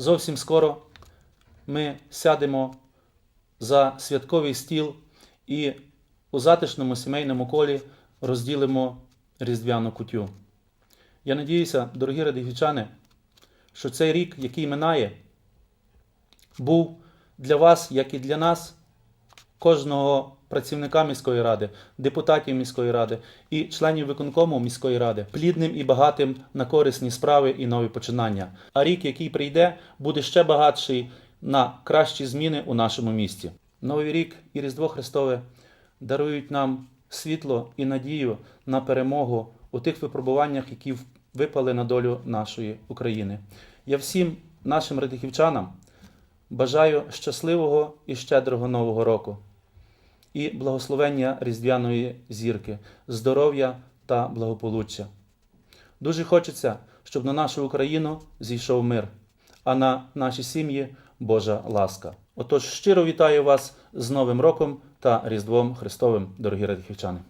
зовсім скоро ми сядемо за святковий стіл і у затишному сімейному колі розділимо різдвяну кутю. Я надіюся, дорогі радихівчани, що цей рік, який минає, був для вас, як і для нас, кожного працівника міської ради, депутатів міської ради і членів виконкому міської ради плідним і багатим на корисні справи і нові починання. А рік, який прийде, буде ще багатший на кращі зміни у нашому місті. Новий рік і Різдво Христове дарують нам світло і надію на перемогу у тих випробуваннях, які випали на долю нашої України. Я всім нашим радихівчанам бажаю щасливого і щедрого Нового року і благословення Різдвяної зірки, здоров'я та благополуччя. Дуже хочеться, щоб на нашу Україну зійшов мир, а на наші сім'ї Божа ласка. Отож, щиро вітаю вас з Новим роком та Різдвом Христовим, дорогі радихівчани.